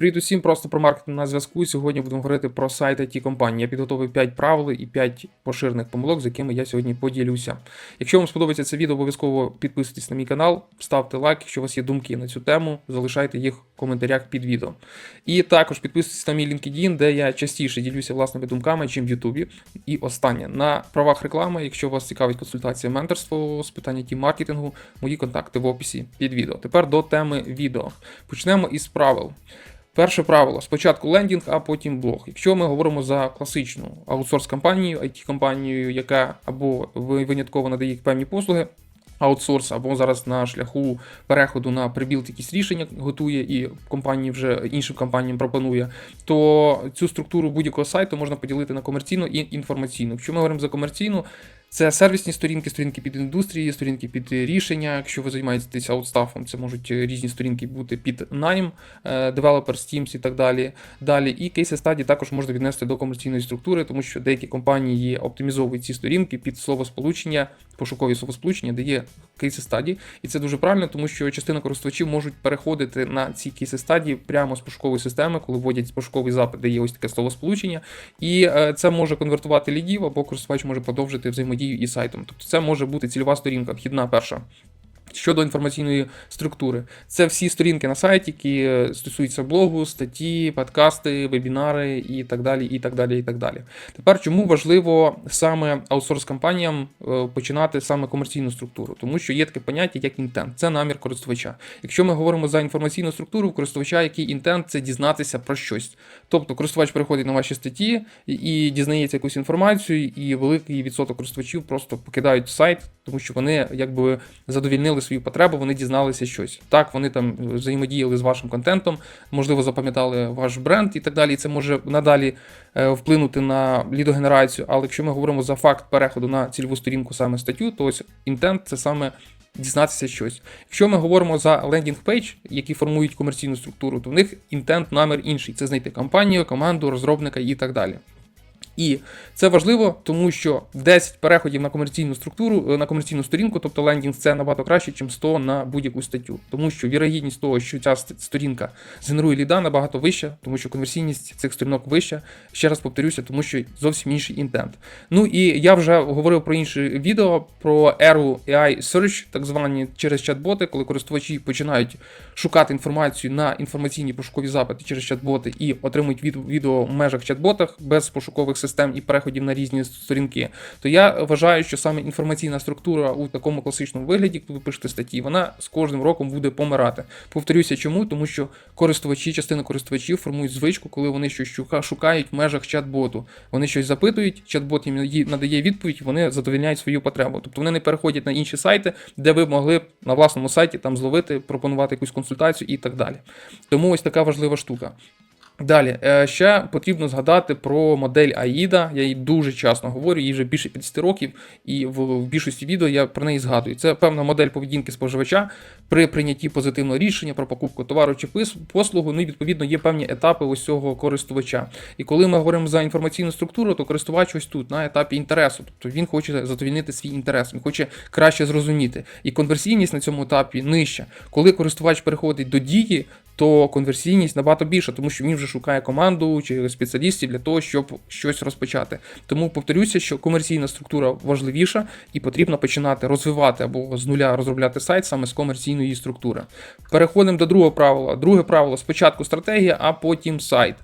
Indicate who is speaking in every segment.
Speaker 1: Привіт усім, просто про маркетинг на зв'язку. Сьогодні будемо говорити про сайт it компанії. Я підготовив 5 правил і 5 поширених помилок, з якими я сьогодні поділюся. Якщо вам сподобається це відео, обов'язково підписуйтесь на мій канал, ставте лайк, якщо у вас є думки на цю тему, залишайте їх в коментарях під відео. І також підписуйтесь на мій LinkedIn, де я частіше ділюся власними думками, чим в Ютубі. І останнє на правах реклами, якщо вас цікавить консультація менторство з питання ті маркетингу, мої контакти в описі під відео. Тепер до теми відео. Почнемо із правил. Перше правило: спочатку лендінг, а потім блог. Якщо ми говоримо за класичну аутсорс-компанію, IT-компанію, яка або ви- винятково надає певні послуги. Аутсорс або зараз на шляху переходу на прибілд якісь рішення готує і компанії вже іншим компаніям пропонує, то цю структуру будь-якого сайту можна поділити на комерційну і інформаційну. Якщо ми говоримо за комерційну, це сервісні сторінки, сторінки під індустрії, сторінки під рішення. Якщо ви займаєтесь аутстафом, це можуть різні сторінки бути під найм, е, девелопер, Teams і так далі. Далі і кейси стадії також можна віднести до комерційної структури, тому що деякі компанії оптимізовують ці сторінки під словосполучення, пошукові словосполучення, де є кейси стадії. І це дуже правильно, тому що частина користувачів можуть переходити на ці кейси стадії прямо з пошукової системи, коли вводять пошуковий запит, де є ось таке словосполучення. І е, це може конвертувати лідів, або користувач може продовжити взаємодію із сайтом. Тобто це може бути цільова сторінка, вхідна перша. Щодо інформаційної структури, це всі сторінки на сайті, які е, стосуються блогу, статті, подкасти, вебінари і так далі. і так далі, і так далі. Тепер чому важливо саме аутсорс-компаніям е, починати саме комерційну структуру? Тому що є таке поняття, як інтент, це намір користувача. Якщо ми говоримо за інформаційну структуру, користувача, який інтент це дізнатися про щось. Тобто користувач приходить на ваші статті і дізнається якусь інформацію, і великий відсоток користувачів просто покидають сайт, тому що вони якби задовільнили свою потребу, вони дізналися щось. Так, вони там взаємодіяли з вашим контентом, можливо, запам'ятали ваш бренд і так далі. І це може надалі е, вплинути на лідогенерацію. Але якщо ми говоримо за факт переходу на цільову сторінку саме статтю, то ось інтент це саме. Дізнатися щось. Якщо ми говоримо за лендінг пейдж, які формують комерційну структуру, то в них інтент намір інший це знайти компанію, команду, розробника і так далі. І це важливо, тому що 10 переходів на комерційну структуру, е, на комерційну сторінку, тобто лендінг, це набагато краще, ніж 100 на будь-яку статтю. Тому що вірогідність того, що ця сторінка згенерує ліда, набагато вища, тому що конверсійність цих сторінок вища. Ще раз повторюся, тому що зовсім інший інтент. Ну і я вже говорив про інше відео про еру AI Search, так звані через чат-боти, коли користувачі починають шукати інформацію на інформаційні пошукові запити через чат-боти і отримують відео в межах чат-ботах без пошукових систем і переходів на різні сторінки. То я вважаю, що саме інформаційна структура у такому класичному вигляді, коли ви пишете статті, вона з кожним роком буде помирати. Повторюся, чому? Тому що користувачі, частина користувачів формують звичку, коли вони щось шукають в межах чат-боту. Вони щось запитують, чат-бот їм надає відповідь, вони задовільняють свою потребу. Тобто вони не переходять на інші сайти, де ви могли б на власному сайті там зловити, пропонувати якусь консультацію і так далі. Тому ось така важлива штука. Далі, е, ще потрібно згадати про модель AIDA. Я її дуже часто говорю, їй вже більше 50 років, і в, більшості відео я про неї згадую. Це певна модель поведінки споживача при прийнятті позитивного рішення про покупку товару чи послугу. Ну і відповідно є певні етапи ось цього користувача. І коли ми говоримо за інформаційну структуру, то користувач ось тут на етапі інтересу. Тобто він хоче задовільнити свій інтерес, він хоче краще зрозуміти. І конверсійність на цьому етапі нижча. Коли користувач переходить до дії, то конверсійність набагато більша, тому що він вже шукає команду чи спеціалістів для того, щоб щось розпочати. Тому повторюся, що комерційна структура важливіша і потрібно починати розвивати або з нуля розробляти сайт саме з комерційної структури. Переходимо до другого правила. Друге правило спочатку стратегія, а потім сайт.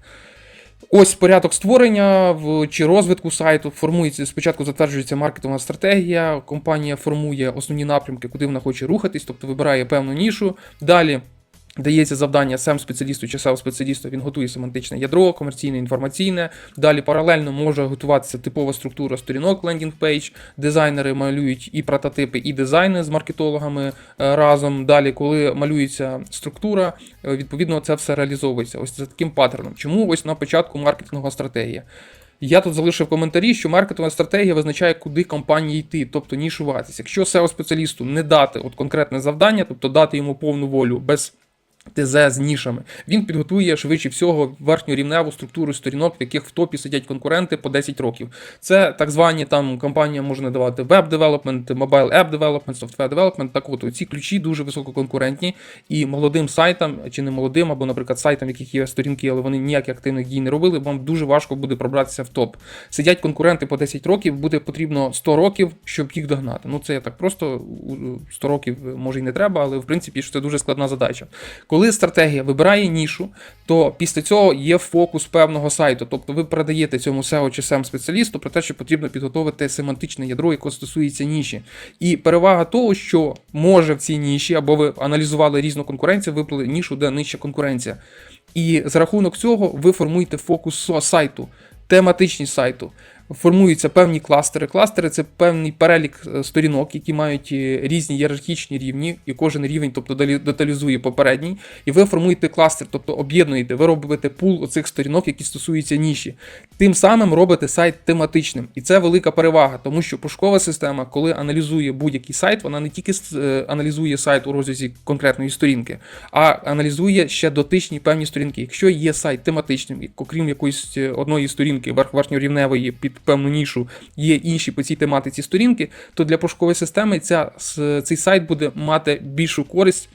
Speaker 1: Ось порядок створення чи розвитку сайту формується спочатку затверджується маркетингова стратегія. Компанія формує основні напрямки, куди вона хоче рухатись, тобто вибирає певну нішу. Далі дається завдання сем спеціалісту чи сел спеціалісту. Він готує семантичне ядро, комерційне, інформаційне. Далі паралельно може готуватися типова структура сторінок, лендінг пейдж. Дизайнери малюють і прототипи, і дизайни з маркетологами е, разом. Далі, коли малюється структура, е, відповідно це все реалізовується. Ось за таким паттерном. Чому ось на початку маркетингова стратегія? Я тут залишив коментарі, що маркетингова стратегія визначає, куди компанії йти, тобто нішуватися. Якщо SEO спеціалісту не дати от конкретне завдання, тобто дати йому повну волю без ТЗ з нішами. Він підготує швидше всього верхньорівневу структуру сторінок, в яких в топі сидять конкуренти по 10 років. Це так звані там компанія може надавати веб девелопмент, mobile app development, software development. Так от ці ключі дуже висококонкурентні і молодим сайтам, чи не молодим, або, наприклад, сайтам, яких є сторінки, але вони ніяких активних дій не робили, вам дуже важко буде пробратися в топ. Сидять конкуренти по 10 років, буде потрібно 100 років, щоб їх догнати. Ну це я так просто 100 років може і не треба, але в принципі це дуже складна задача. Коли стратегія вибирає нішу, то після цього є фокус певного сайту. Тобто ви передаєте цьому SEO чи SEM спеціалісту про те, що потрібно підготовити семантичне ядро, яке стосується ніші. І перевага того, що може в цій ніші, або ви аналізували різну конкуренцію, вибрали нішу, де нижча конкуренція. І за рахунок цього ви формуєте фокус сайту, тематичність сайту. Формуються певні кластери. Кластери це певний перелік е, сторінок, які мають е, різні ієрархічні рівні, і кожен рівень, тобто деталізує попередній. І ви формуєте кластер, тобто об'єднуєте, ви робите пул оцих сторінок, які стосуються ніші. Тим самим робите сайт тематичним. І це велика перевага, тому що пошукова система, коли аналізує будь-який сайт, вона не тільки е, аналізує сайт у розрізі конкретної сторінки, а аналізує ще дотичні певні сторінки. Якщо є сайт тематичним, окрім якоїсь одної сторінки, верх верхньорівневої під певну нішу, є інші по цій тематиці сторінки, то для пошукової системи ця, цей сайт буде мати більшу користь.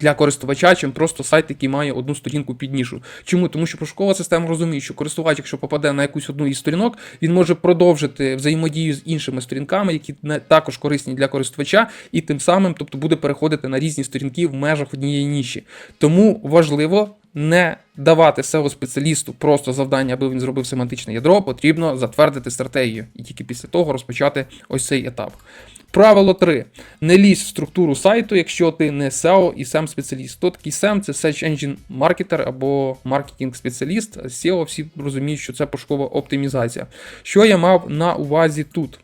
Speaker 1: Для користувача, чим просто сайт, який має одну сторінку під нішу. Чому? Тому що пошукова система розуміє, що користувач, якщо попаде на якусь одну із сторінок, він може продовжити взаємодію з іншими сторінками, які також корисні для користувача, і тим самим, тобто, буде переходити на різні сторінки в межах однієї ніші. Тому важливо не давати SEO спеціалісту просто завдання, аби він зробив семантичне ядро, потрібно затвердити стратегію і тільки після того розпочати ось цей етап. Правило 3. Не лізь в структуру сайту, якщо ти не SEO і SEM спеціаліст. Хто такий SEM? Це Search Engine Marketer або маркетинг спеціаліст. SEO всі розуміють, що це пошукова оптимізація. Що я мав на увазі тут?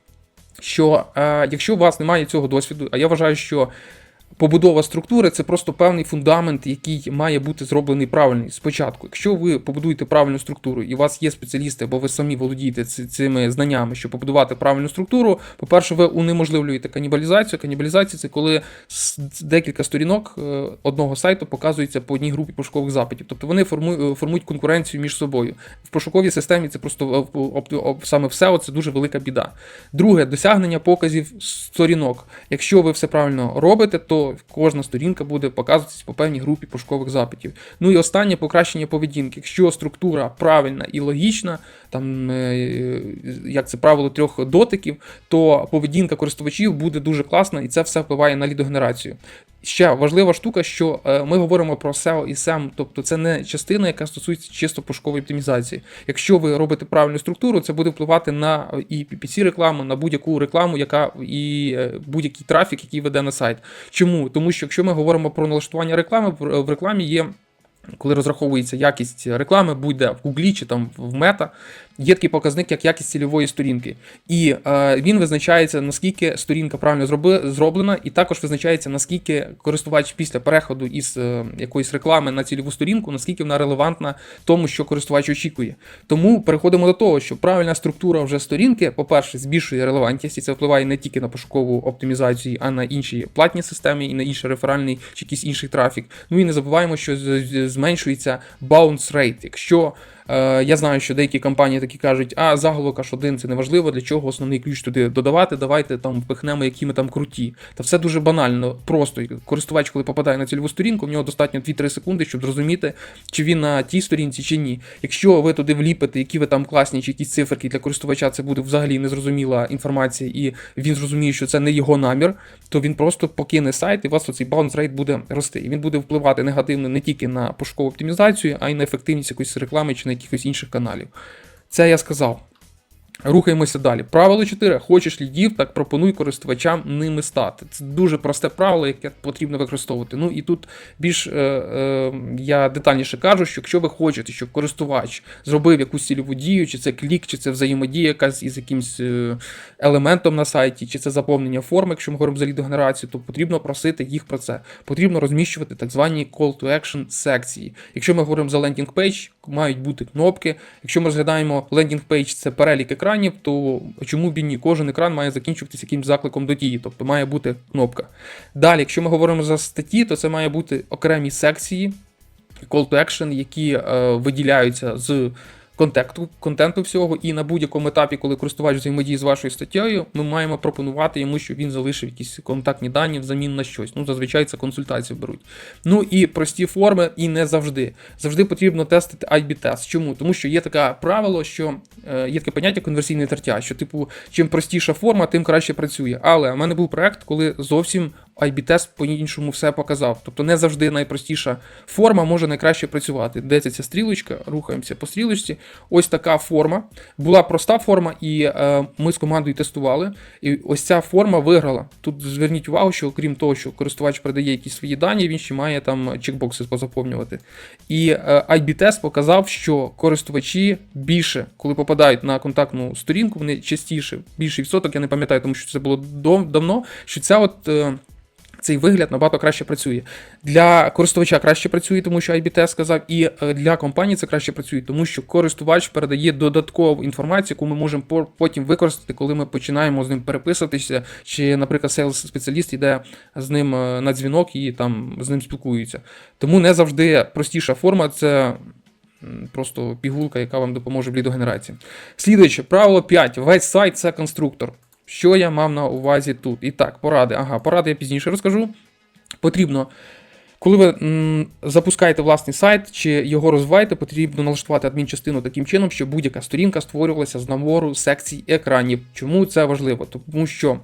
Speaker 1: Що е, якщо у вас немає цього досвіду, а я вважаю, що побудова структури це просто певний фундамент, який має бути зроблений правильний спочатку. Якщо ви побудуєте правильну структуру і у вас є спеціалісти, або ви самі володієте цими знаннями, щоб побудувати правильну структуру, по-перше, ви унеможливлюєте канібалізацію. Канібалізація це коли декілька сторінок е, одного сайту показуються по одній групі пошукових запитів. Тобто вони формують, формують конкуренцію між собою. В пошуковій системі це просто е, саме в SEO це дуже велика біда. Друге, досягнення показів сторінок. Якщо ви все правильно робите, то кожна сторінка буде показуватися по певній групі пошукових запитів. Ну і останнє покращення поведінки. Якщо структура правильна і логічна, там е, як це правило трьох дотиків, то поведінка користувачів буде дуже класна, і це все впливає на лідогенерацію. Ще важлива штука, що е, ми говоримо про SEO і SEM, тобто це не частина, яка стосується чисто пошукової оптимізації. Якщо ви робите правильну структуру, це буде впливати на е, і PPC рекламу, на будь-яку рекламу, яка і е, будь-який трафік, який веде на сайт. Чому? Тому що якщо ми говоримо про налаштування реклами, в в рекламі є. Коли розраховується якість реклами, будь-де в Гуглі чи там в мета, є такий показник, як якість цільової сторінки. І е, він визначається, наскільки сторінка правильно зроби, зроблена, і також визначається, наскільки користувач після переходу із е, якоїсь реклами на цільову сторінку, наскільки вона релевантна тому, що користувач очікує. Тому переходимо до того, що правильна структура вже сторінки, по-перше, збільшує релевантність, і це впливає не тільки на пошукову оптимізацію, а на інші платні системи і на інший реферальний чи якийсь інший трафік. Ну і не забуваємо, що з- зменшується bounce rate. Якщо Я знаю, що деякі компанії такі кажуть, а заголовок аж один це не важливо, для чого основний ключ туди додавати, давайте там впихнемо, які ми там круті. Та все дуже банально, просто користувач, коли попадає на цільову сторінку, в нього достатньо 2-3 секунди, щоб зрозуміти, чи він на тій сторінці, чи ні. Якщо ви туди вліпите, які ви там класні, чи якісь циферки для користувача, це буде взагалі незрозуміла інформація, і він зрозуміє, що це не його намір, то він просто покине сайт, і у вас оцей bounce rate буде рости. І він буде впливати негативно не тільки на пошукову оптимізацію, а й на ефективність якоїсь реклами чи на якихось інших каналів. Це я сказав. Рухаємося далі. Правило 4. Хочеш лідів, так пропонуй користувачам ними стати. Це дуже просте правило, яке потрібно використовувати. Ну і тут більш е, е, я детальніше кажу, що якщо ви хочете, щоб користувач зробив якусь цільову дію, чи це клік, чи це взаємодія якась із якимсь е, елементом на сайті, чи це заповнення форми, якщо ми говоримо за лідогенерацію, то потрібно просити їх про це. Потрібно розміщувати так звані call to action секції. Якщо ми говоримо за лендінг пейдж, мають бути кнопки. Якщо ми розглядаємо лендінг пейдж, це перелік екранів. Екранів, то чому б і ні? Кожен екран має закінчуватися якимсь закликом до дії, тобто має бути кнопка. Далі, якщо ми говоримо за статті, то це має бути окремі секції, call to action, які е, виділяються з контенту, контенту всього, і на будь-якому етапі, коли користувач взаємодіє з вашою статтєю, ми маємо пропонувати йому, щоб він залишив якісь контактні дані взамін на щось. Ну, зазвичай це консультації беруть. Ну і прості форми, і не завжди. Завжди потрібно тестити IB-тест. Чому? Тому що є таке правило, що е, є таке поняття конверсійне тертя, що, типу, чим простіша форма, тим краще працює. Але в мене був проект, коли зовсім IB-тест по-іншому все показав. Тобто не завжди найпростіша форма може найкраще працювати. Де ця стрілочка, рухаємося по стрілочці. Ось така форма. Була проста форма, і е, ми з командою тестували. І ось ця форма виграла. Тут зверніть увагу, що окрім того, що користувач передає якісь свої дані, він ще має там чекбокси позаповнювати. І е, IB-тест показав, що користувачі більше, коли попадають на контактну сторінку, вони частіше, більший відсоток, я не пам'ятаю, тому що це було дав- давно, що ця от. е, цей вигляд набагато краще працює. Для користувача краще працює, тому що IBT сказав, і е, для компанії це краще працює, тому що користувач передає додаткову інформацію, яку ми можемо потім використати, коли ми починаємо з ним переписуватися, чи, наприклад, сейлс спеціаліст йде з ним е, на дзвінок і там з ним спілкується. Тому не завжди простіша форма це. Просто пігулка, яка вам допоможе в лідогенерації. Слідуюче, правило 5. Весь сайт це конструктор. Що я мав на увазі тут? І так, поради. Ага, поради я пізніше розкажу. Потрібно, коли ви м, запускаєте власний сайт чи його розвиваєте, потрібно налаштувати адмінчастину таким чином, щоб будь-яка сторінка створювалася з набору секцій екранів. Чому це важливо? Тому що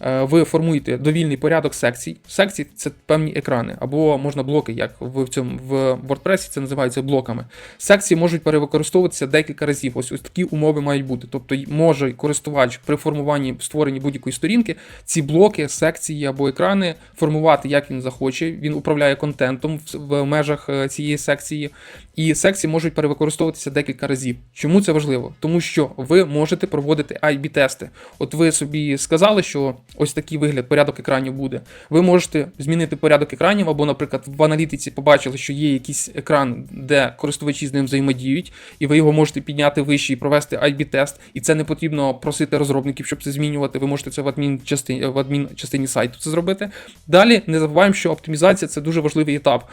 Speaker 1: ви формуєте довільний порядок секцій. Секції це певні екрани, або можна блоки, як в цьому в WordPress це називається блоками. Секції можуть перевикористовуватися декілька разів. Ось ось такі умови мають бути. Тобто може користувач при формуванні створенні будь-якої сторінки ці блоки, секції або екрани формувати як він захоче. Він управляє контентом в, в межах е, цієї секції, і секції можуть перевикористовуватися декілька разів. Чому це важливо? Тому що ви можете проводити IB-тести. От ви собі сказали, що ось такий вигляд, порядок екранів буде. Ви можете змінити порядок екранів, або, наприклад, в аналітиці побачили, що є якийсь екран, де користувачі з ним взаємодіють, і ви його можете підняти вище і провести IB-тест. І це не потрібно просити розробників, щоб це змінювати. Ви можете це в адмін частині, в адмін частині сайту це зробити. Далі не забуваємо, що оптимізація це дуже важливий етап.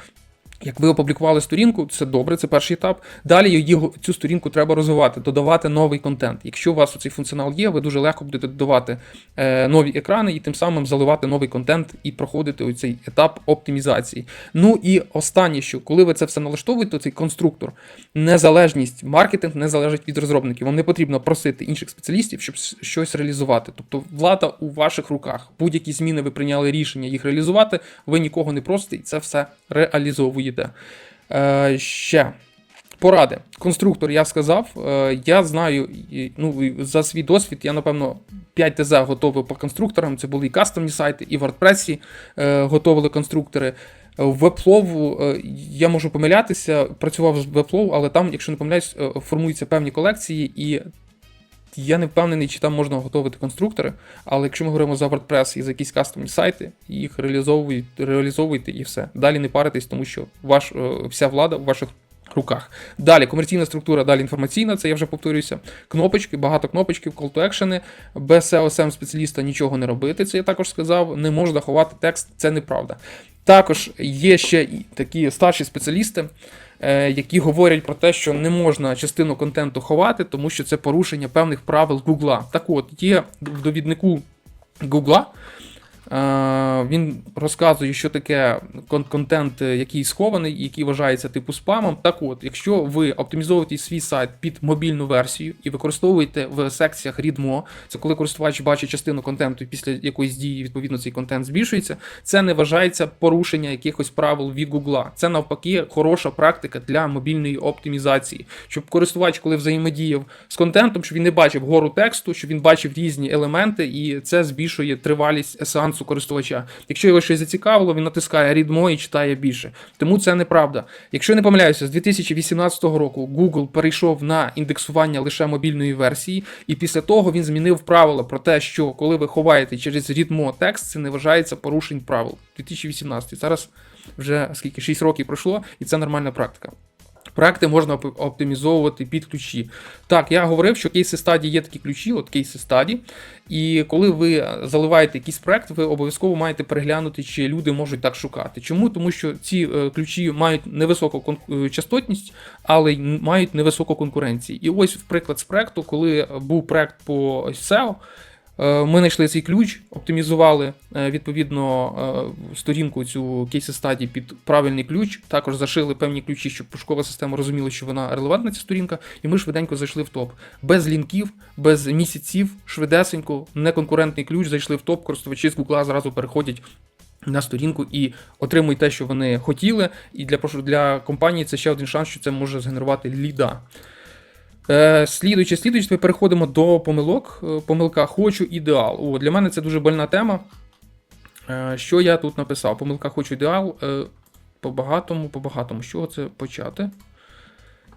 Speaker 1: Як ви опублікували сторінку, це добре, це перший етап. Далі його, цю сторінку треба розвивати, додавати новий контент. Якщо у вас цей функціонал є, ви дуже легко будете додавати е, нові екрани і тим самим заливати новий контент і проходити цей етап оптимізації. Ну і останнє, що коли ви це все налаштовуєте, то цей конструктор, незалежність, маркетинг не залежить від розробників. Вам не потрібно просити інших спеціалістів, щоб щось реалізувати. Тобто влада у ваших руках. Будь-які зміни ви прийняли рішення їх реалізувати, ви нікого не просите і це все реалізовуєте. Е, ще. Поради. Конструктор я сказав. Е, я знаю, ну, за свій досвід, я, напевно, 5 ТЗ готовив по конструкторам. Це були і кастомні сайти, і в WordPress е, готовили конструктори. В Webflow, е, я можу помилятися, працював з Webflow, але там, якщо не помиляюсь, формуються певні колекції, і я не впевнений, чи там можна готувати конструктори. Але якщо ми говоримо за WordPress і за якісь кастомні сайти, їх реалізовуйте, реалізовуйте і все. Далі не паритесь, тому що ваш, е, вся влада в ваших руках. Далі комерційна структура, далі інформаційна, це я вже повторююся. Кнопочки, багато кнопочків, call to action. Без SEO спеціаліста нічого не робити. Це я також сказав. Не можна ховати текст, це неправда. Також є ще такі старші спеціалісти, е, які говорять про те, що не можна частину контенту ховати, тому що це порушення певних правил Гугла. Так от, є в довіднику Гугла. Е, Він розказує, що таке кон- контент, е, який схований, який вважається типу спамом. Так от, якщо ви оптимізовуєте свій сайт під мобільну версію і використовуєте в секціях Readmo, це коли користувач бачить частину контенту і після якоїсь дії, відповідно, цей контент збільшується, це не вважається порушення якихось правил від Гугла. Це навпаки хороша практика для мобільної оптимізації, щоб користувач, коли взаємодіяв з контентом, щоб він не бачив гору тексту, щоб він бачив різні елементи, і це збільшує тривалість сеансу користувача. Якщо його щось зацікавило, він натискає Readmo і читає більше. Тому це неправда. Якщо я не помиляюся, з 2018 року Google перейшов на індексування лише мобільної версії, і після того він змінив правила про те, що коли ви ховаєте через Readmo текст, це не вважається порушень правил. 2018. Зараз вже скільки 6 років пройшло, і це нормальна практика. Проекти можна оп- оптимізовувати під ключі. Так, я говорив, що кейси стадії є такі ключі, от кейси стадії. І коли ви заливаєте якийсь проект, ви обов'язково маєте переглянути, чи люди можуть так шукати. Чому? Тому що ці е, ключі мають невисоку е, частотність, але й мають невисоку конкуренцію. І ось, приклад з проекту, коли був проект по SEO, Ми знайшли цей ключ, оптимізували е, відповідно е, сторінку цю кейси стадії під правильний ключ. Також зашили певні ключі, щоб пошукова система розуміла, що вона релевантна ця сторінка, і ми швиденько зайшли в топ. Без лінків, без місяців, швидесенько, неконкурентний ключ, зайшли в топ. Користувачі з Гугла зразу переходять. На сторінку і отримують те, що вони хотіли. І для для компанії це ще один шанс, що це може згенерувати ліда. Слідуючи, слідуючи, ми переходимо до помилок. Е, Помилка хочу ідеал. О, для мене це дуже больна тема. Е, що я тут написав? Помилка хочу ідеал. Е, по багатому, по багатому. З чого це почати?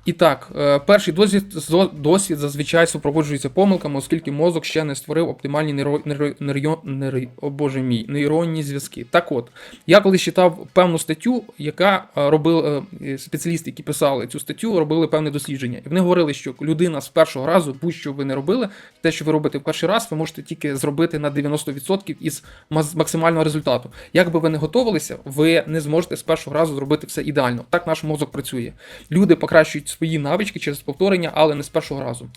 Speaker 1: І так, е, перший досвід, досвід зазвичай супроводжується помилками, оскільки мозок ще не створив оптимальні нейро, нейро, нейро, нейро- о боже мій, нейронні зв'язки. Так от, я колись читав певну статтю, яка е, робили е, спеціалісти, які писали цю статтю, робили певне дослідження. І вони говорили, що людина з першого разу, будь-що ви не робили, те, що ви робите в перший раз, ви можете тільки зробити на 90% із максимального результату. Як би ви не готувалися, ви не зможете з першого разу зробити все ідеально. Так наш мозок працює. Люди покращують свої навички через повторення, але не з першого разу.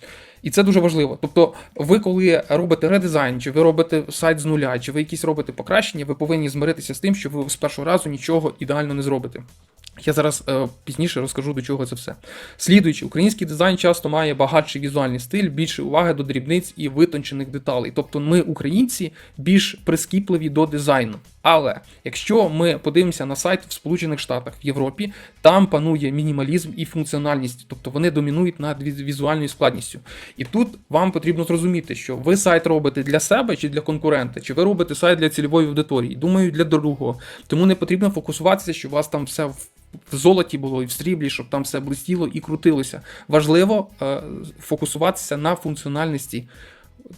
Speaker 1: І це дуже важливо. Тобто, ви, коли робите редизайн, чи ви робите сайт з нуля, чи ви якісь робите покращення, ви повинні змиритися з тим, що ви з першого разу нічого ідеально не зробите. Я зараз е, пізніше розкажу до чого це все. Слідуючи, український дизайн часто має багатший візуальний стиль, більше уваги до дрібниць і витончених деталей. Тобто ми, українці, більш прискіпливі до дизайну. Але якщо ми подивимося на сайт в Сполучених Штатах в Європі, там панує мінімалізм і функціональність, тобто вони домінують над віз- візуальною складністю. І тут вам потрібно зрозуміти, що ви сайт робите для себе чи для конкурента, чи ви робите сайт для цільової аудиторії. Думаю, для другого. Тому не потрібно фокусуватися, що у вас там все в в золоті було і в сріблі, щоб там все блистіло і крутилося. Важливо е, фокусуватися на функціональності.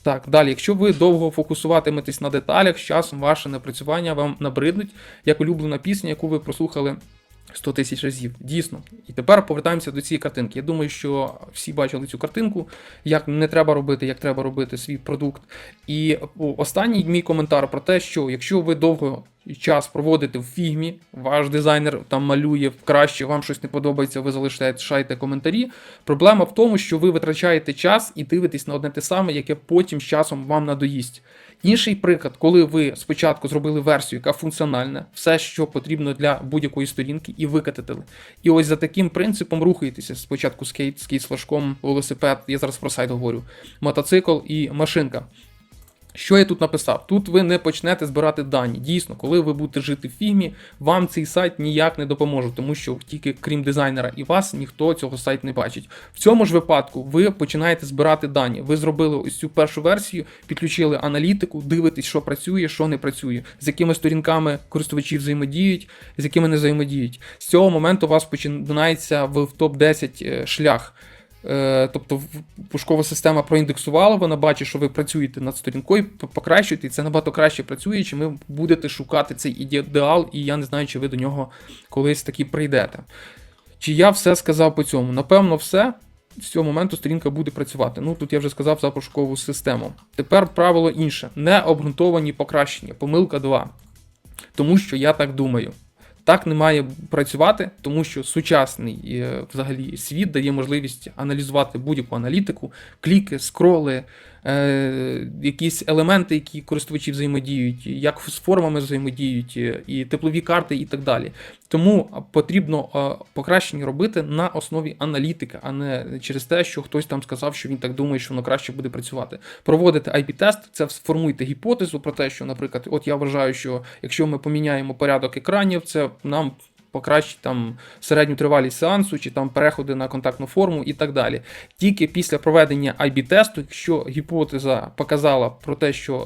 Speaker 1: Так, далі, якщо ви довго фокусуватиметесь на деталях, з часом ваше напрацювання вам набриднуть, як улюблена пісня, яку ви прослухали 100 тисяч разів. Дійсно. І тепер повертаємося до цієї картинки. Я думаю, що всі бачили цю картинку, як не треба робити, як треба робити свій продукт. І останній мій коментар про те, що якщо ви довго час проводите в фігмі, ваш дизайнер там малює краще, вам щось не подобається, ви залишаєте коментарі. Проблема в тому, що ви витрачаєте час і дивитесь на одне те саме, яке потім з часом вам надоїсть. Інший приклад, коли ви спочатку зробили версію, яка функціональна, все, що потрібно для будь-якої сторінки, і викатили. І ось за таким принципом рухаєтеся. Спочатку скейт, скейт з флажком, велосипед, я зараз про сайт говорю, мотоцикл і машинка. Що я тут написав? Тут ви не почнете збирати дані. Дійсно, коли ви будете жити в фігмі, вам цей сайт ніяк не допоможе, тому що тільки крім дизайнера і вас ніхто цього сайту не бачить. В цьому ж випадку ви починаєте збирати дані. Ви зробили ось цю першу версію, підключили аналітику, дивитесь, що працює, що не працює, з якими сторінками користувачі взаємодіють, з якими не взаємодіють. З цього моменту у вас починається в топ-10 шлях. Е, Тобто пошукова система проіндексувала, вона бачить, що ви працюєте над сторінкою, покращуєте, і це набагато краще працює, чи ви будете шукати цей ідеал, і я не знаю, чи ви до нього колись таки прийдете. Чи я все сказав по цьому? Напевно, все. З цього моменту сторінка буде працювати. Ну тут я вже сказав за пошукову систему. Тепер правило інше: не обґрунтовані покращення. Помилка 2. Тому що я так думаю. Так не має працювати, тому що сучасний е, взагалі світ дає можливість аналізувати будь-яку аналітику, кліки, скроли, е, якісь елементи, які користувачі взаємодіють, як з формами взаємодіють, е, і теплові карти, і так далі. Тому потрібно е, покращення робити на основі аналітики, а не через те, що хтось там сказав, що він так думає, що воно краще буде працювати. Проводити IP-тест, це сформуйте гіпотезу про те, що, наприклад, от я вважаю, що якщо ми поміняємо порядок екранів, це нам покращить там середню тривалість сеансу, чи там переходи на контактну форму і так далі. Тільки після проведення IB-тесту, якщо гіпотеза показала про те, що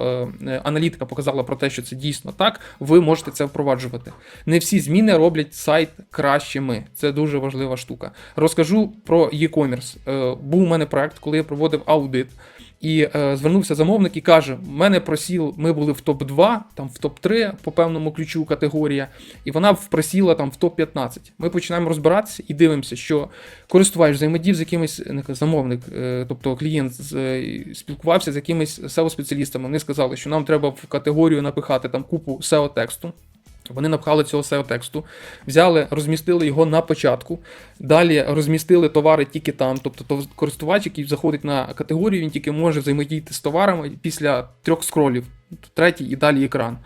Speaker 1: е, е, аналітика показала про те, що це дійсно так, ви можете це впроваджувати. Не всі зміни роблять сайт кращими. Це дуже важлива штука. Розкажу про e-commerce. Е, був у мене проект, коли я проводив аудит. І е, звернувся замовник і каже: мене просіл, ми були в топ-2, там в топ-3 по певному ключу категорія, і вона просіла там в топ-15. Ми починаємо розбиратися і дивимося, що користувач взаємодів з якимось не замовник, е, тобто клієнт з- е, спілкувався з якимись SEO-спеціалістами. Вони сказали, що нам треба в категорію напихати там купу SEO-тексту. Вони напхали цього SEO-тексту, взяли, розмістили його на початку. Далі розмістили товари тільки там. Тобто то- користувач, який заходить на категорію, він тільки може взаємодіяти з товарами після трьох скролів, третій і далі екран.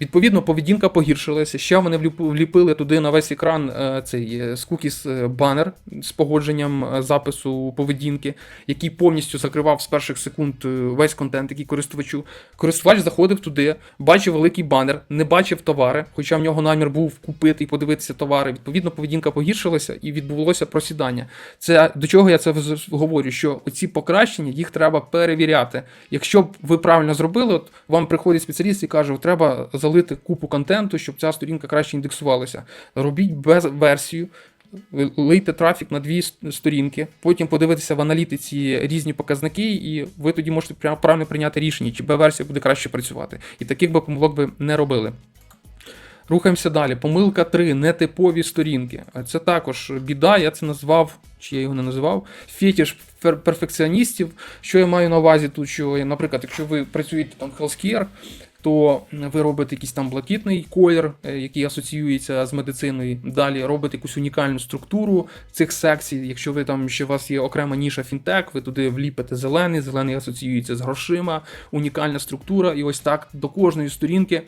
Speaker 1: Відповідно, поведінка погіршилася. Ще вони вліпили туди на весь екран е, цей е, з е, банер з погодженням запису поведінки, який повністю закривав з перших секунд весь контент, який користувачу. Користувач заходив туди, бачив великий банер, не бачив товари, хоча в нього намір був купити і подивитися товари. Відповідно, поведінка погіршилася і відбулося просідання. Це до чого я це говорю? Що оці покращення їх треба перевіряти. Якщо б ви правильно зробили, от вам приходить спеціаліст і каже, треба залити купу контенту, щоб ця сторінка краще індексувалася. Робіть без версію. Лийте трафік на дві сторінки, потім подивитися в аналітиці різні показники, і ви тоді можете правильно прийняти рішення, чи Б-версія буде краще працювати. І таких би помилок би не робили. Рухаємося далі. Помилка 3. Нетипові сторінки. Це також біда, я це назвав, чи я його не називав, фетіш пер- перфекціоністів. Що я маю на увазі тут, що, наприклад, якщо ви працюєте там в healthcare, то ви робите якийсь там блакитний колір, е, який асоціюється з медициною. Далі робите якусь унікальну структуру цих секцій. Якщо ви там ще у вас є окрема ніша фінтек, ви туди вліпите зелений, зелений асоціюється з грошима, унікальна структура, і ось так до кожної сторінки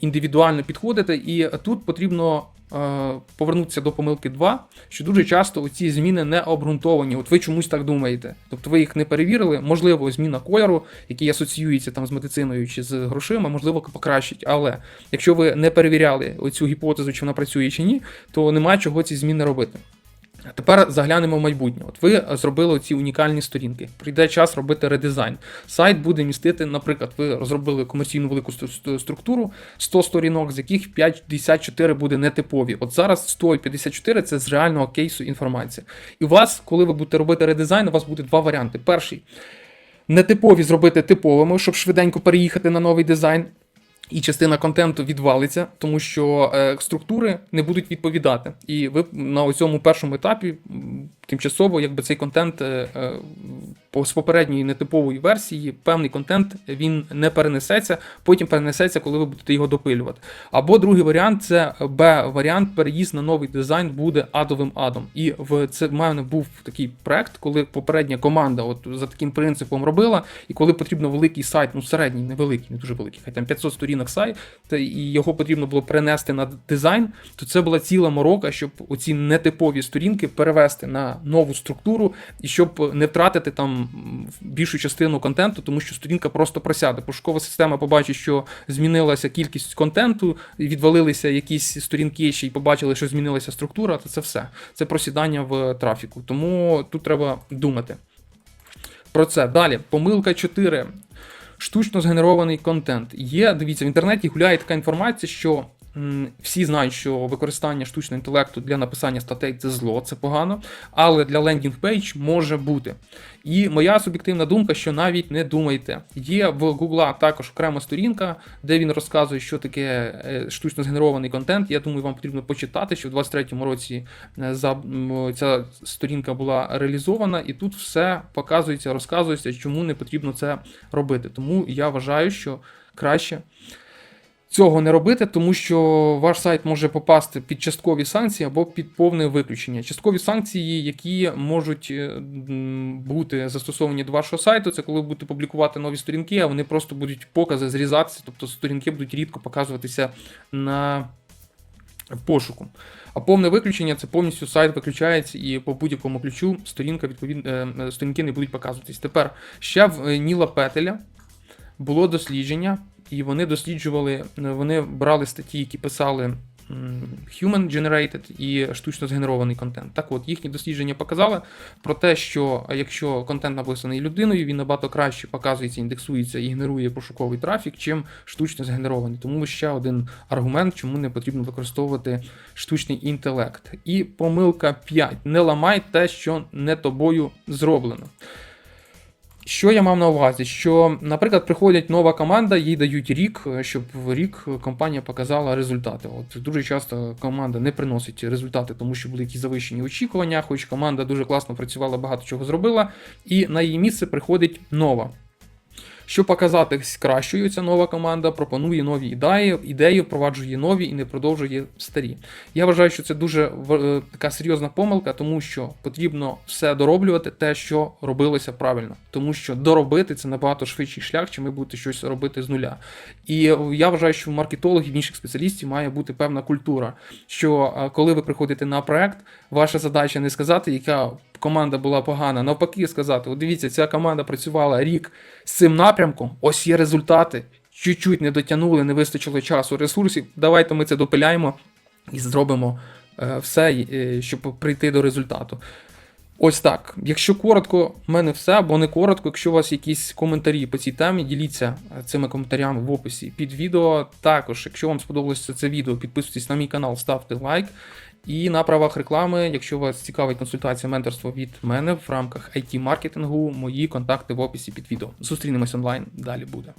Speaker 1: індивідуально підходите. І тут потрібно е, повернутися до помилки 2, що дуже часто ці зміни не обґрунтовані. От ви чомусь так думаєте. Тобто ви їх не перевірили, можливо, зміна кольору, який асоціюється там з медициною чи з грошима, можливо, покращить. Але якщо ви не перевіряли оцю гіпотезу, чи вона працює чи ні, то немає чого ці зміни робити. Тепер заглянемо в майбутнє. От ви зробили ці унікальні сторінки. Прийде час робити редизайн. Сайт буде містити, наприклад, ви розробили комерційну велику стру- стру- структуру, 100 сторінок, з яких 54 буде нетипові. От зараз 154 це з реального кейсу інформація. І у вас, коли ви будете робити редизайн, у вас буде два варіанти. Перший нетипові зробити типовими, щоб швиденько переїхати на новий дизайн. І частина контенту відвалиться, тому що е, структури не будуть відповідати. І ви на цьому першому етапі тимчасово, якби цей контент е, е, з попередньої нетипової версії, певний контент він не перенесеться, потім перенесеться, коли ви будете його допилювати. Або другий варіант це Б-варіант, переїзд на новий дизайн буде адовим адом. І в це в мене був такий проект, коли попередня команда от за таким принципом робила, і коли потрібно великий сайт, ну середній, невеликий, не дуже великий, хай там 500 сторінок сайт, та і його потрібно було перенести на дизайн, то це була ціла морока, щоб оці нетипові сторінки перевести на нову структуру, і щоб не втратити там м, більшу частину контенту, тому що сторінка просто просяде. Пошукова система побачить, що змінилася кількість контенту, відвалилися якісь сторінки ще й побачили, що змінилася структура, то це все. Це просідання в трафіку. Тому тут треба думати про це. Далі, помилка 4. Штучно згенерований контент. Є, дивіться, в інтернеті гуляє така інформація, що всі знають, що використання штучного інтелекту для написання статей це зло, це погано, але для лендінг пейдж може бути. І моя суб'єктивна думка, що навіть не думайте. Є в Google також окрема сторінка, де він розказує, що таке е, штучно згенерований контент. Я думаю, вам потрібно почитати, що в 23-му році е, ця сторінка була реалізована, і тут все показується, розказується, чому не потрібно це робити. Тому я вважаю, що краще. Цього не робити, тому що ваш сайт може попасти під часткові санкції або під повне виключення. Часткові санкції, які можуть е, бути застосовані до вашого сайту, це коли ви будете публікувати нові сторінки, а вони просто будуть покази зрізатися, тобто сторінки будуть рідко показуватися на пошуку. А повне виключення це повністю сайт виключається і по будь-якому ключу сторінка відповідно е, сторінки не будуть показуватись. Тепер ще в е, Ніла Петеля було дослідження, і вони досліджували, вони брали статті, які писали human generated і штучно згенерований контент. Так от, їхні дослідження показали про те, що якщо контент написаний людиною, він набагато краще показується, індексується і генерує пошуковий трафік, чим штучно згенерований. Тому ще один аргумент, чому не потрібно використовувати штучний інтелект. І помилка 5. Не ламай те, що не тобою зроблено. Що я мав на увазі? Що, наприклад, приходить нова команда, їй дають рік, е, щоб в рік компанія показала результати. От дуже часто команда не приносить результати, тому що були якісь завищені очікування, хоч команда дуже класно працювала, багато чого зробила, і на її місце приходить нова. Щоб показати кращою, ця нова команда пропонує нові ідеї, ідеї, впроваджує нові і не продовжує старі. Я вважаю, що це дуже е, така серйозна помилка, тому що потрібно все дороблювати те, що робилося правильно. Тому що доробити це набагато швидший шлях, чим ви будете щось робити з нуля. І я вважаю, що в маркетологів в інших спеціалістів має бути певна культура. Що е, коли ви приходите на проект, ваша задача не сказати, яка команда була погана, навпаки, сказати: от дивіться, ця команда працювала рік з цим напрямком, ось є результати. Чуть-чуть не дотягнули, не вистачило часу, ресурсів. Давайте ми це допиляємо і зробимо е, все, е, щоб прийти до результату. Ось так. Якщо коротко, в мене все, або не коротко. Якщо у вас якісь коментарі по цій темі, діліться е, цими коментарями в описі під відео. Також, якщо вам сподобалося це відео, підписуйтесь на мій канал, ставте лайк. І на правах реклами, якщо вас цікавить консультація менторство від мене в рамках IT-маркетингу, мої контакти в описі під відео. Зустрінемось онлайн, далі буде.